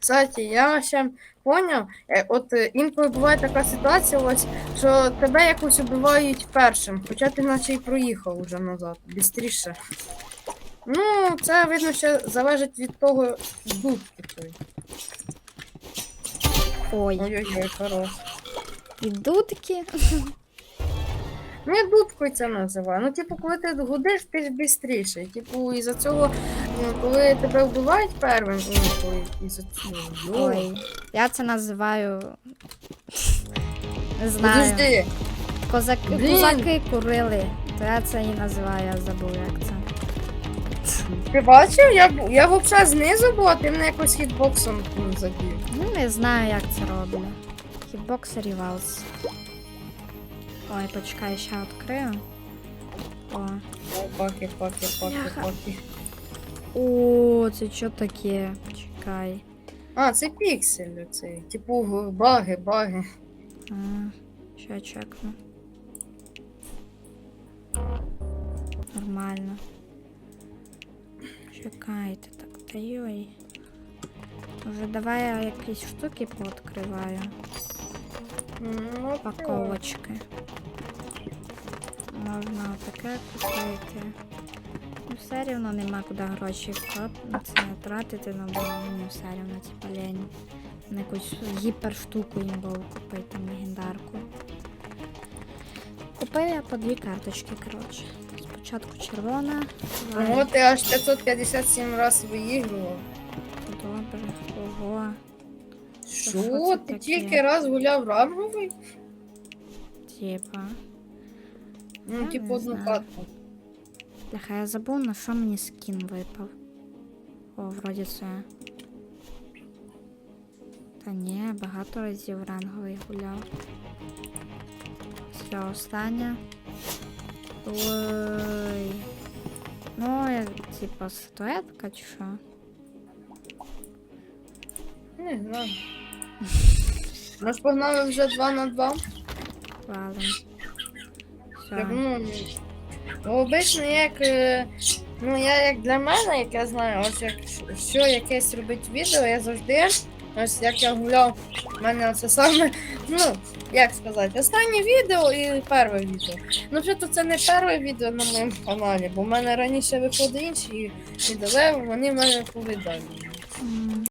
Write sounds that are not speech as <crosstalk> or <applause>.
Кстати, я ще поняв, е, от інколи буває така ситуація, ось, що тебе якось убивають першим, хоча ти наче й проїхав уже назад, бістріше. Ну, це видно, що залежить від того дудки той. Ой, Ой-ой-ой, хорош. і дудки. <laughs> Ну, я дудкою це називаю. Ну, типу, коли ти гудиш, ти ж бістріший. Типу, із-за цього, ну, коли тебе вбивають первим, інколи, із-за цього. Ой. Я це називаю. Не знаю. Подожди. Козаки, Блін. козаки курили. То я це і називаю, я забув, як це. Ти бачив? Я, бу- я взагалі знизу була, а ти мене якось хітбоксом м, задів. Ну, не знаю, як це роблю. Хітбокс рівалс. Ой, почекай, ще відкрию. О. Ой, Паки, паки, паки, Бляха. паки. О, це що таке? Чекай. А, це піксель цей. Типу г- баги, баги. А, ще чекну. Нормально. Чекайте, так, та йой. Вже давай я якісь штуки пооткриваю. М, Ну, Упаковочки. Можна таке купити. Ну, все рівно нема куди гроші це тратити, ну бо мені все рівно типа лень. На якусь гіперштуку їм було купити там легендарку. Купив я по дві карточки, коротше. Спочатку червона. Ну, ти аж 557 разів виігрував. Добре. Ого. що Ти таке? тільки раз гуляв ранговий? Типа. Ну, Я типу, не одну знаю. катку. Бляха, я забув, на що мені скін випав. О, вроді це. Та ні, багато разів ранговий гуляв. Все, остання. Ой. Ну, я, типа, статуетка чи що? Не знаю. <laughs> Ми ж погнали вже 2 на 2. Валим. Так, ну, ну, обично, як. е, Ну, я як для мене, як я знаю, ось як що якесь робить відео, я завжди. Ось як я гуляв, в мене це саме, ну, як сказати, останнє відео і перше відео. Ну, вже то це не перше відео на моєму каналі, бо в мене раніше виходили інші відео, вони в мене повідомлені.